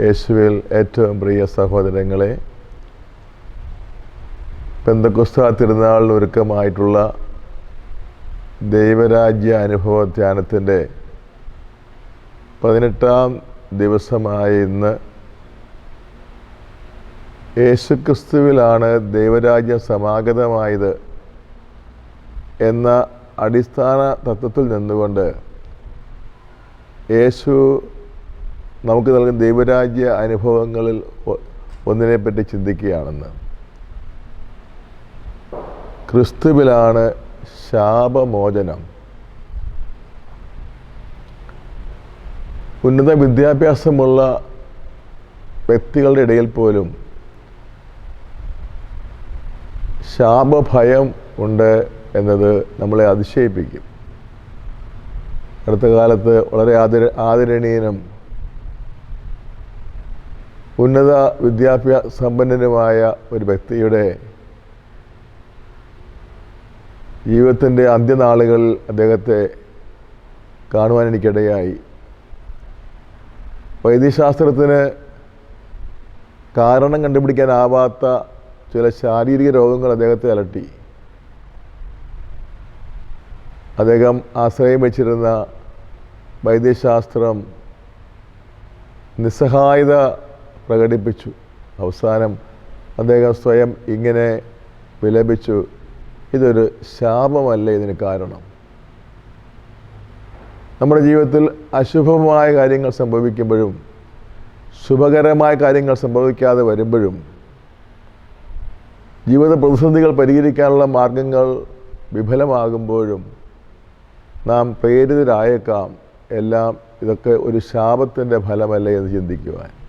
യേശുവിൽ ഏറ്റവും പ്രിയ സഹോദരങ്ങളെ പെന്തക്കുസ്ത തിരുനാളിന് ഒരുക്കമായിട്ടുള്ള ദൈവരാജ്യ അനുഭവ ധ്യാനത്തിന്റെ പതിനെട്ടാം ദിവസമായ ഇന്ന് യേശുക്രിസ്തുവിലാണ് ദൈവരാജ്യം സമാഗതമായത് എന്ന അടിസ്ഥാന തത്വത്തിൽ നിന്നുകൊണ്ട് യേശു നമുക്ക് നൽകുന്ന ദൈവരാജ്യ അനുഭവങ്ങളിൽ ഒന്നിനെപ്പറ്റി ചിന്തിക്കുകയാണെന്ന്. ക്രിസ്തുവിലാണ് ശാപമോചനം. ഉന്നത വിദ്യാഭ്യാസമുള്ള വ്യക്തികളുടെ ഇടയിൽ പോലും ശാപഭയം ഉണ്ട് എന്നത് നമ്മളെ അതിശയിപ്പിക്കും. അടുത്ത കാലത്ത് വളരെ ആദര ആദരണീയനും ഉന്നത വിദ്യാഭ്യാസ സമ്പന്നനുമായ ഒരു വ്യക്തിയുടെ ജീവിതത്തിന്റെ അന്ത്യനാളുകളിൽ അദ്ദേഹത്തെ കാണുവാൻ എനിക്കിടയായി. വൈദ്യശാസ്ത്രത്തിന് കാരണം കണ്ടുപിടിക്കാനാവാത്ത ചില ശാരീരിക രോഗങ്ങൾ അദ്ദേഹത്തെ അലട്ടി. അദ്ദേഹം ആശ്രയം വെച്ചിരുന്ന വൈദ്യശാസ്ത്രം നിസ്സഹായത പ്രകടിപ്പിച്ചു. അവസാനം അദ്ദേഹം സ്വയം ഇങ്ങനെ വിലപിച്ചു. ഇതൊരു ശാപമല്ല ഇതിന് കാരണം? നമ്മുടെ ജീവിതത്തിൽ അശുഭമായ കാര്യങ്ങൾ സംഭവിക്കുമ്പോഴും ശുഭകരമായ കാര്യങ്ങൾ സംഭവിക്കാതെ വരുമ്പോഴും ജീവിത പ്രതിസന്ധികൾ പരിഹരിക്കാനുള്ള മാർഗങ്ങൾ വിഫലമാകുമ്പോഴും നാം പ്രേരിതരായേക്കാം. എല്ലാം ഇതൊക്കെ ഒരു ശാപത്തിന്റെ ഫലമല്ലേ എന്ന് ചിന്തിക്കുവാൻ.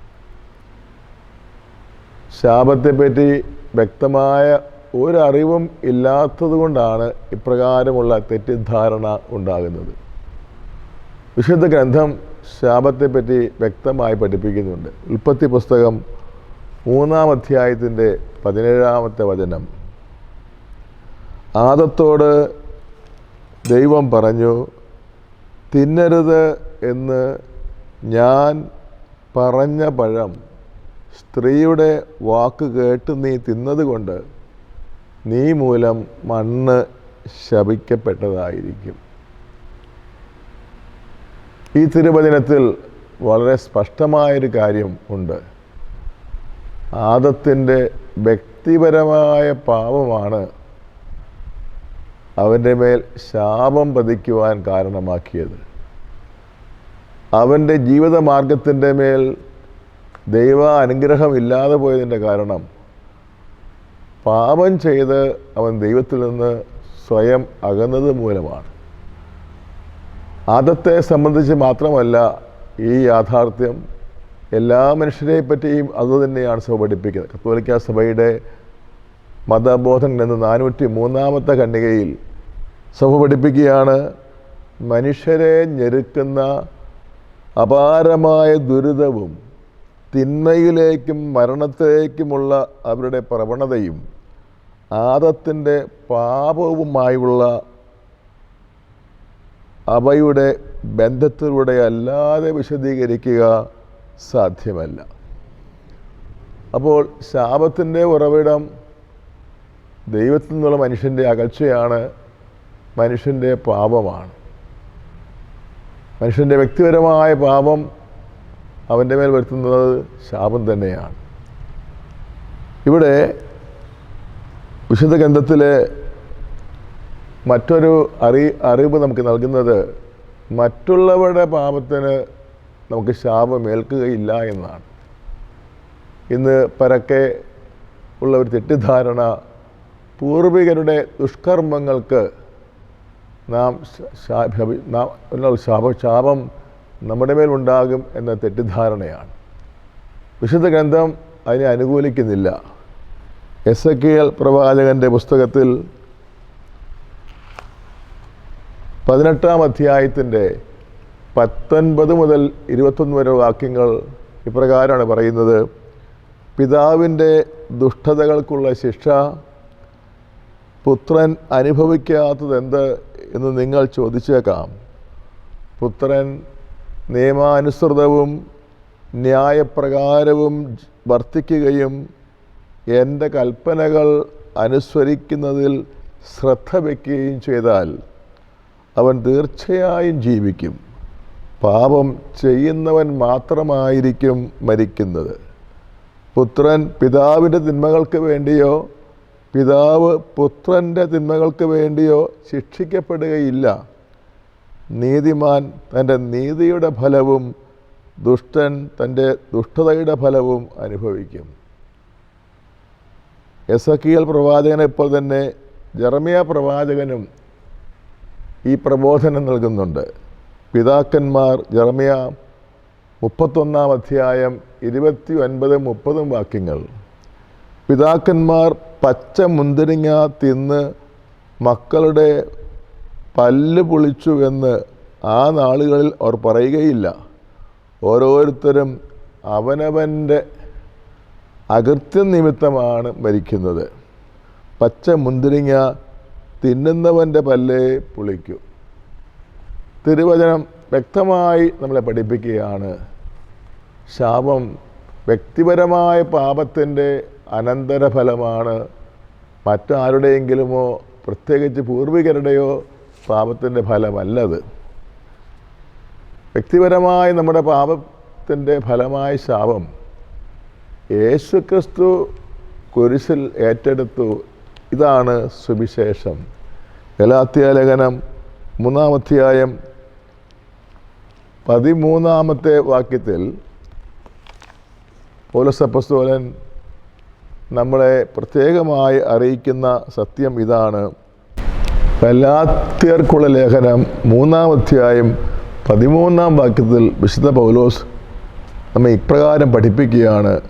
ശാപത്തെപ്പറ്റി വ്യക്തമായ ഒരറിവും ഇല്ലാത്തത് കൊണ്ടാണ് ഇപ്രകാരമുള്ള തെറ്റിദ്ധാരണ ഉണ്ടാകുന്നത്. വിശുദ്ധ ഗ്രന്ഥം ശാപത്തെപ്പറ്റി വ്യക്തമായി പഠിപ്പിക്കുന്നുണ്ട്. ഉൽപ്പത്തി പുസ്തകം മൂന്നാം അധ്യായത്തിന്റെ പതിനേഴാമത്തെ വചനം. ആദത്തോട് ദൈവം പറഞ്ഞു തിന്നരുത് എന്ന് ഞാൻ പറഞ്ഞ പഴം സ്ത്രീയുടെ വാക്ക് കേട്ട് നീ തിന്നതുകൊണ്ട് നീ മൂലം മണ്ണ് ശപിക്കപ്പെട്ടതായിരിക്കും. ഈ തിരുവചനത്തിൽ വളരെ സ്പഷ്ടമായൊരു കാര്യം ഉണ്ട്. ആദത്തിന്റെ വ്യക്തിപരമായ പാപമാണ് അവന്റെ മേൽ ശാപം പതിക്കുവാൻ കാരണമാക്കിയത്. അവന്റെ ജീവിതമാർഗത്തിന്റെ മേൽ ദൈവ അനുഗ്രഹം ഇല്ലാതെ പോയതിന്റെ കാരണം പാപം ചെയ്ത് അവൻ ദൈവത്തിൽ നിന്ന് സ്വയം അകന്നത് മൂലമാണ്. ആദത്തെ സംബന്ധിച്ച് മാത്രമല്ല ഈ യാഥാർത്ഥ്യം എല്ലാ മനുഷ്യരെ പറ്റിയും അതുതന്നെയാണ് സഭ പഠിപ്പിക്കുന്നത്. കത്തോലിക്ക സഭയുടെ മതബോധൻ എന്ന നാനൂറ്റി മൂന്നാമത്തെ ഖണ്ഡികയിൽ സഭ പഠിപ്പിക്കുകയാണ് മനുഷ്യരെ ഞെരുക്കുന്ന അപാരമായ ദുരിതവും തിന്മയിലേക്കും മരണത്തിലേക്കുമുള്ള അവരുടെ പ്രവണതയും ആദത്തിന്റെ പാപവുമായുള്ള അവയുടെ ബന്ധത്തിലൂടെ അല്ലാതെ വിശദീകരിക്കുക സാധ്യമല്ല. അപ്പോൾ ശാപത്തിന്റെ ഉറവിടം ദൈവത്തിൽ നിന്നുള്ള മനുഷ്യന്റെ അകൽച്ചയാണ് മനുഷ്യന്റെ പാപമാണ്. മനുഷ്യന്റെ വ്യക്തിപരമായ പാപം അവന്റെ മേൽ വരുത്തുന്നത് ശാപം തന്നെയാണ്. ഇവിടെ വിശുദ്ധ ഗ്രന്ഥത്തിലെ മറ്റൊരു അറി അറിവ് നമുക്ക് നൽകുന്നത് മറ്റുള്ളവരുടെ പാപത്തിന് നമുക്ക് ശാപം ഏൽക്കുകയില്ല എന്നാണ്. ഇന്ന് പരക്കെ ഉള്ള ഒരു തെറ്റിദ്ധാരണ പൂർവികരുടെ ദുഷ്കർമ്മങ്ങൾക്ക് നാം നാം ശാപ ശാപം നമ്മുടെ മേലുണ്ടാകും എന്ന തെറ്റിദ്ധാരണയാണ്. വിശുദ്ധ ഗ്രന്ഥം അതിനെ അനുകൂലിക്കുന്നില്ല. എസ് എ കെ എൽ പ്രവാചകന്റെ പുസ്തകത്തിൽ പതിനെട്ടാം അധ്യായത്തിന്റെ പത്തൊൻപത് മുതൽ ഇരുപത്തൊന്ന് വരെ വാക്യങ്ങൾ ഇപ്രകാരമാണ് പറയുന്നത്. പിതാവിന്റെ ദുഷ്ടതകൾക്കുള്ള ശിക്ഷ പുത്രൻ അനുഭവിക്കാത്തതെന്ത്? എന്ന് നിങ്ങൾ ചോദിച്ചേക്കാം. പുത്രൻ നിയമാനുസൃതവും ന്യായപ്രകാരവും വർത്തിക്കുകയും എന്റെ കൽപ്പനകൾ അനുസരിക്കുന്നതിൽ ശ്രദ്ധ വയ്ക്കുകയും ചെയ്താൽ അവൻ തീർച്ചയായും ജീവിക്കും. പാപം ചെയ്യുന്നവൻ മാത്രമായിരിക്കും മരിക്കുന്നത്. പുത്രൻ പിതാവിന്റെ തിന്മകൾക്ക് വേണ്ടിയോ പിതാവ് പുത്രന്റെ തിന്മകൾക്ക് വേണ്ടിയോ ശിക്ഷിക്കപ്പെടുകയില്ല. നീതിമാൻ തന്റെ നീതിയുടെ ഫലവും ദുഷ്ടൻ തന്റെ ദുഷ്ടതയുടെ ഫലവും അനുഭവിക്കും. എസക്കിയൽ പ്രവാചകനെ ഇപ്പോൾ തന്നെ ജർമിയ പ്രവാചകനും ഈ പ്രബോധനം നൽകുന്നുണ്ട്. പിതാക്കന്മാർ ജർമിയ മുപ്പത്തൊന്നാം അധ്യായം ഇരുപത്തി ഒൻപതും മുപ്പതും വാക്യങ്ങൾ. പിതാക്കന്മാർ പച്ച മുന്തിരിങ്ങ തിന്ന് മക്കളുടെ പല്ല് പൊളിച്ചു എന്ന് ആ നാളുകളിൽ അവർ പറയുകയില്ല. ഓരോരുത്തരും അവനവന്റെ അകൃത്യം നിമിത്തമാണ് മരിക്കുന്നത്. പച്ച മുന്തിരിങ്ങ തിന്നുന്നവന്റെ പല്ലേ പുളിക്കൂ. തിരുവചനം വ്യക്തമായി നമ്മളെ പഠിപ്പിക്കുകയാണ്. ശാപം വ്യക്തിപരമായ പാപത്തിന്റെ അനന്തരഫലമാണ് മറ്റാരുടെയെങ്കിലുമോ പ്രത്യേകിച്ച് പൂർവികരുടെയോ പാപത്തിന്റെ ഫലമല്ലത്. വ്യക്തിപരമായി നമ്മുടെ പാപത്തിന്റെ ഫലമായ ശാപം യേശുക്രിസ്തു കുരിശിൽ ഏറ്റെടുത്തു. ഇതാണ് സുവിശേഷം. ഗലാത്യാലേഖനം മൂന്നാമധ്യായം പതിമൂന്നാമത്തെ വാക്യത്തിൽ പോലസപ്പസ്തോലൻ നമ്മളെ പ്രത്യേകമായി അറിയിക്കുന്ന സത്യം ഇതാണ്. ഗലാത്യർക്കുള്ള ലേഖനം മൂന്നാം അധ്യായം പതിമൂന്നാം വാക്യത്തിൽ വിശുദ്ധ പൗലോസ് നമ്മെ ഇപ്രകാരം പഠിപ്പിക്കുകയാണ്.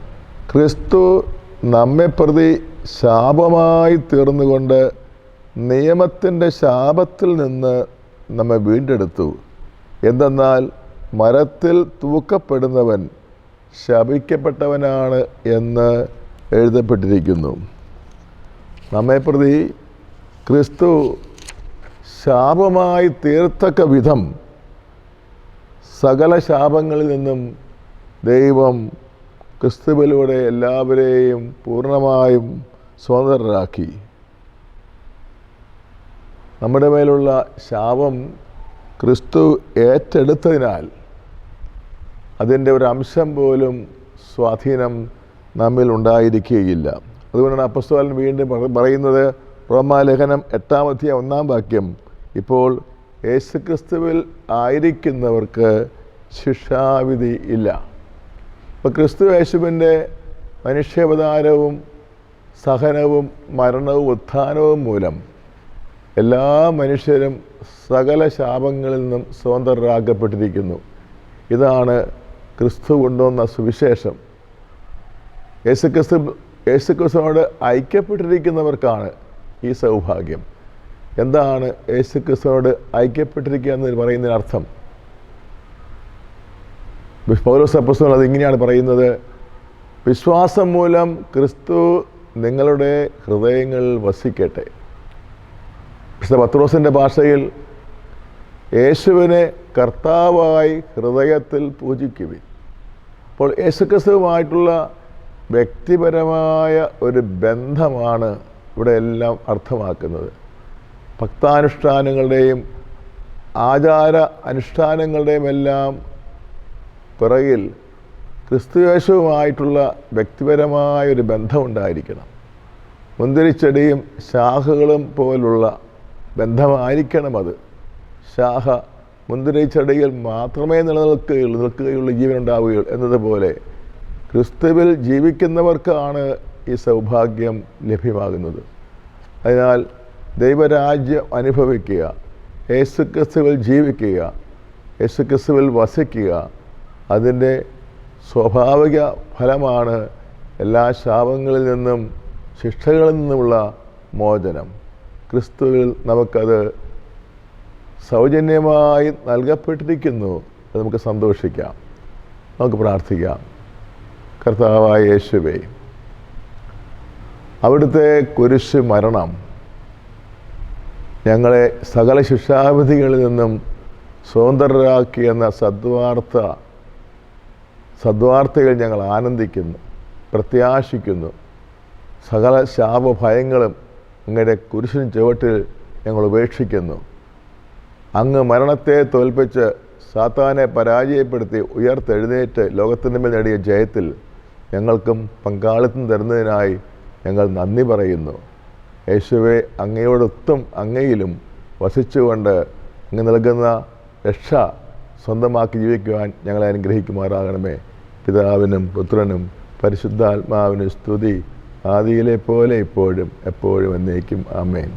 ക്രിസ്തു നമ്മെ പ്രതി ശാപമായി തീർന്നുകൊണ്ട് നിയമത്തിന്റെ ശാപത്തിൽ നിന്ന് നമ്മെ വീണ്ടെടുത്തു. എന്തെന്നാൽ മരത്തിൽ തൂക്കപ്പെടുന്നവൻ ശപിക്കപ്പെട്ടവനാണ് എന്ന് എഴുതപ്പെട്ടിരിക്കുന്നു. നമ്മെ പ്രതി ക്രിസ്തു ശാപമായി തീർത്തക്ക വിധം സകല ശാപങ്ങളിൽ നിന്നും ദൈവം ക്രിസ്തുവിലൂടെ എല്ലാവരെയും പൂർണമായും സ്വതന്ത്രരാക്കി. നമ്മുടെ മേലുള്ള ശാപം ക്രിസ്തു ഏറ്റെടുത്തതിനാൽ അതിന്റെ ഒരു അംശം പോലും സ്വാധീനം നമ്മിൽ ഉണ്ടായിരിക്കുകയില്ല. അതുകൊണ്ടാണ് അപ്പസ്തോലൻ വീണ്ടും പറയുന്നത് റോമാലേഖനം എട്ടാമത്തെ ഒന്നാം വാക്യം. ഇപ്പോൾ യേശുക്രിസ്തുവിൽ ആയിരിക്കുന്നവർക്ക് ശിക്ഷാവിധി ഇല്ല. ഇപ്പോൾ ക്രിസ്തു യേശുവിന്റെ മനുഷ്യാവതാരവും സഹനവും മരണവും ഉത്ഥാനവും മൂലം എല്ലാ മനുഷ്യരും സകല ശാപങ്ങളിൽ നിന്നും സ്വതന്ത്രരാക്കപ്പെട്ടിരിക്കുന്നു. ഇതാണ് ക്രിസ്തു കൊണ്ടുവന്ന സുവിശേഷം. യേശുക്രിസ്തു യേശുക്രിസ്തുവിനോട് ഐക്യപ്പെട്ടിരിക്കുന്നവർക്കാണ് ഈ സൗഭാഗ്യം. എന്താണ് യേശു ക്രിസ്തുവോട് ഐക്യപ്പെട്ടിരിക്കുക എന്ന് പറയുന്നതിന് അർത്ഥം പൗലോസ് പ്രസ്തു അത് ഇങ്ങനെയാണ് പറയുന്നത്. വിശ്വാസം മൂലം ക്രിസ്തു നിങ്ങളുടെ ഹൃദയങ്ങളിൽ വസിക്കട്ടെ. വിശുദ്ധ പത്രോസിന്റെ ഭാഷയിൽ യേശുവിനെ കർത്താവായി ഹൃദയത്തിൽ പൂജിക്കുവിൻ. അപ്പോൾ യേശുക്രിസ്തുവുമായിട്ടുള്ള വ്യക്തിപരമായ ഒരു ബന്ധമാണ് ഇവിടെ എല്ലാം അർത്ഥമാക്കുന്നത്. ഭക്താനുഷ്ഠാനങ്ങളുടെയും ആചാര അനുഷ്ഠാനങ്ങളുടെയും എല്ലാം പിറകിൽ ക്രിസ്തുവേശവുമായിട്ടുള്ള വ്യക്തിപരമായൊരു ബന്ധമുണ്ടായിരിക്കണം. മുന്തിരിച്ചെടിയും ശാഖകളും പോലുള്ള ബന്ധമായിരിക്കണം അത്. ശാഖ മുന്തിരിച്ചെടിയിൽ മാത്രമേ നിലനിൽക്കുകയുള്ളൂ നിൽക്കുകയുള്ളൂ ജീവനുണ്ടാവുകയുള്ളൂ എന്നതുപോലെ ക്രിസ്തുവിൽ ജീവിക്കുന്നവർക്കാണ് ഈ സൗഭാഗ്യം ലഭ്യമാകുന്നത്. അതിനാൽ ദൈവരാജ്യം അനുഭവിക്കുക യേസുക്രിസ്തുവിൽ ജീവിക്കുക യേസുക്രിസ്തുവിൽ വസിക്കുക അതിന്റെ സ്വാഭാവിക ഫലമാണ് എല്ലാ ശാപങ്ങളിൽ നിന്നും ശിക്ഷകളിൽ നിന്നുമുള്ള മോചനം. ക്രിസ്തുവിൽ നമുക്കത് സൗജന്യമായി നൽകപ്പെട്ടിരിക്കുന്നു നമുക്ക് സന്തോഷിക്കാം. നമുക്ക് പ്രാർത്ഥിക്കാം. കർത്താവായ യേശുവേ അവിടുത്തെ കുരിശ് മരണം ഞങ്ങളെ സകല ശിക്ഷാവിധികളിൽ നിന്നും സ്വതന്ത്രരാക്കി എന്ന സദ്വാർത്ത സദ്വാർത്തകൾ ഞങ്ങൾ ആനന്ദിക്കുന്നു പ്രത്യാശിക്കുന്നു. സകല ശാപഭയങ്ങളും അങ്ങയുടെ കുരിശിൻ ചുവട്ടിൽ ഞങ്ങൾ ഉപേക്ഷിക്കുന്നു. അങ്ങ് മരണത്തെ തോൽപ്പിച്ച് സാത്താനെ പരാജയപ്പെടുത്തി ഉയർത്തെഴുന്നേറ്റ് ലോകത്തിന്റെ മേൽ നേടിയ ജയത്തിൽ ഞങ്ങൾക്കും പങ്കാളിത്തം തരുന്നതിനായി ഞങ്ങൾ നന്ദി പറയുന്നു. യേശുവെ അങ്ങയോടൊത്തും അങ്ങയിലും വസിച്ചുകൊണ്ട് അങ്ങ് നൽകുന്ന രക്ഷ സ്വന്തമാക്കി ജീവിക്കുവാൻ ഞങ്ങളെ അനുഗ്രഹിക്കുമാറാകണമേ. പിതാവിനും പുത്രനും പരിശുദ്ധാത്മാവിനും സ്തുതി ആദിയിലെ പോലെ ഇപ്പോഴും എപ്പോഴും എന്നേക്കും. ആമേൻ.